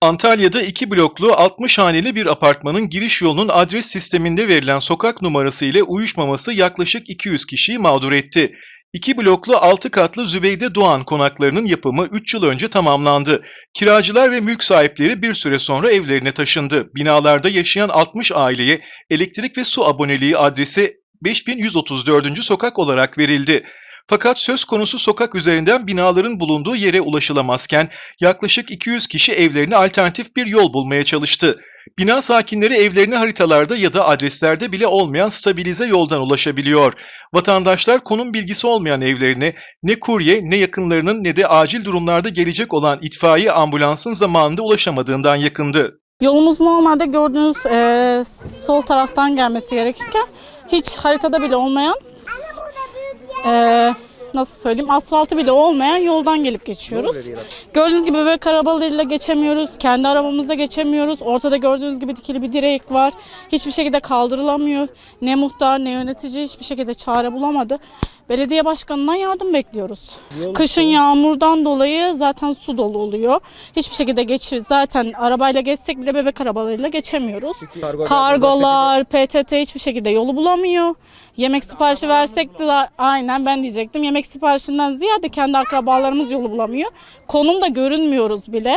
Antalya'da iki bloklu 60 haneli bir apartmanın giriş yolunun adres sisteminde verilen sokak numarası ile uyuşmaması yaklaşık 200 kişiyi mağdur etti. İki bloklu 6 katlı Zübeyde Doğan konaklarının yapımı 3 yıl önce tamamlandı. Kiracılar ve mülk sahipleri bir süre sonra evlerine taşındı. Binalarda yaşayan 60 aileye elektrik ve su aboneliği adresi 5134. sokak olarak verildi. Fakat söz konusu sokak üzerinden binaların bulunduğu yere ulaşılamazken yaklaşık 200 kişi evlerine alternatif bir yol bulmaya çalıştı. Bina sakinleri evlerine haritalarda ya da adreslerde bile olmayan stabilize yoldan ulaşabiliyor. Vatandaşlar konum bilgisi olmayan evlerine ne kurye ne yakınlarının ne de acil durumlarda gelecek olan itfaiye ambulansın zamanında ulaşamadığından yakındı. Yolumuz normalde gördüğünüz eee, sol taraftan gelmesi gerekirken hiç haritada bile olmayan eee, nasıl söyleyeyim asfaltı bile olmayan yoldan gelip geçiyoruz. Gördüğünüz gibi bebek arabalarıyla geçemiyoruz. Kendi arabamızla geçemiyoruz. Ortada gördüğünüz gibi dikili bir direk var. Hiçbir şekilde kaldırılamıyor. Ne muhtar ne yönetici hiçbir şekilde çare bulamadı. Belediye başkanından yardım bekliyoruz. Kışın yağmurdan dolayı zaten su dolu oluyor. Hiçbir şekilde geç zaten arabayla geçsek bile bebek arabalarıyla geçemiyoruz. Kargolar, PTT hiçbir şekilde yolu bulamıyor. Yemek siparişi versek de aynen ben diyecektim. Yemek siparişinden ziyade kendi akrabalarımız yolu bulamıyor. Konum da görünmüyoruz bile.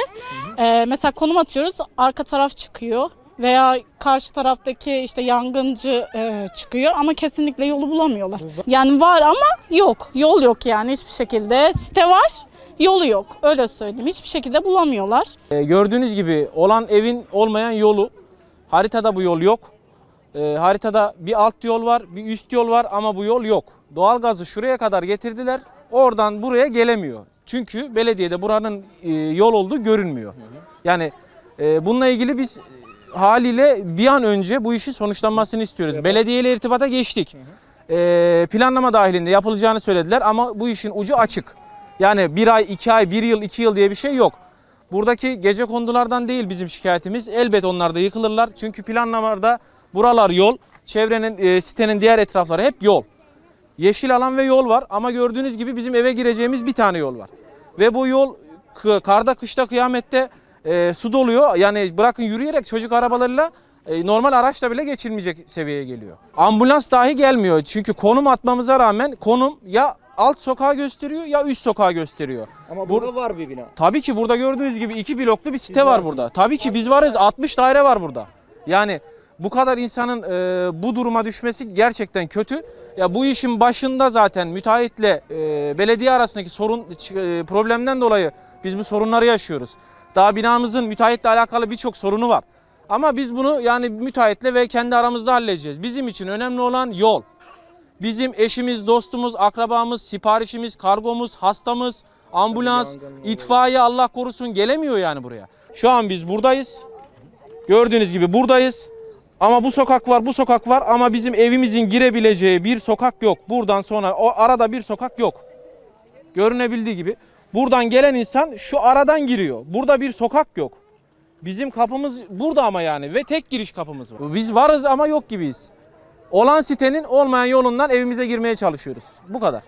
Ee, mesela konum atıyoruz arka taraf çıkıyor veya karşı taraftaki işte yangıncı e, çıkıyor ama kesinlikle yolu bulamıyorlar. Yani var ama yok. Yol yok yani hiçbir şekilde. Site var, yolu yok. Öyle söyleyeyim. Hiçbir şekilde bulamıyorlar. E, gördüğünüz gibi olan evin olmayan yolu. Haritada bu yol yok. E, haritada bir alt yol var, bir üst yol var ama bu yol yok. Doğalgazı şuraya kadar getirdiler. Oradan buraya gelemiyor. Çünkü belediyede buranın e, yol olduğu görünmüyor. Yani e, bununla ilgili biz haliyle bir an önce bu işin sonuçlanmasını istiyoruz. Belediyeyle irtibata geçtik. E, planlama dahilinde yapılacağını söylediler ama bu işin ucu açık. Yani bir ay, iki ay, bir yıl, iki yıl diye bir şey yok. Buradaki gece kondulardan değil bizim şikayetimiz. Elbet onlar da yıkılırlar. Çünkü planlamada buralar yol. Çevrenin, e, sitenin diğer etrafları hep yol. Yeşil alan ve yol var ama gördüğünüz gibi bizim eve gireceğimiz bir tane yol var. Ve bu yol karda, kışta, kıyamette e, su doluyor. Yani bırakın yürüyerek çocuk arabalarıyla e, normal araçla bile geçilmeyecek seviyeye geliyor. Ambulans dahi gelmiyor. Çünkü konum atmamıza rağmen konum ya alt sokağı gösteriyor ya üst sokağı gösteriyor. Ama Bur- burada var bir bina. Tabii ki burada gördüğünüz gibi iki bloklu bir site var burada. Tabii ki biz varız. 60 daire var burada. Yani bu kadar insanın e, bu duruma düşmesi gerçekten kötü. Ya bu işin başında zaten müteahhitle e, belediye arasındaki sorun e, problemden dolayı biz bu sorunları yaşıyoruz. Daha binamızın müteahhitle alakalı birçok sorunu var. Ama biz bunu yani müteahhitle ve kendi aramızda halledeceğiz. Bizim için önemli olan yol. Bizim eşimiz, dostumuz, akrabamız, siparişimiz, kargomuz, hastamız, ambulans, itfaiye Allah korusun gelemiyor yani buraya. Şu an biz buradayız. Gördüğünüz gibi buradayız. Ama bu sokak var, bu sokak var ama bizim evimizin girebileceği bir sokak yok. Buradan sonra o arada bir sokak yok. Görünebildiği gibi. Buradan gelen insan şu aradan giriyor. Burada bir sokak yok. Bizim kapımız burada ama yani ve tek giriş kapımız var. Biz varız ama yok gibiyiz. Olan sitenin olmayan yolundan evimize girmeye çalışıyoruz. Bu kadar.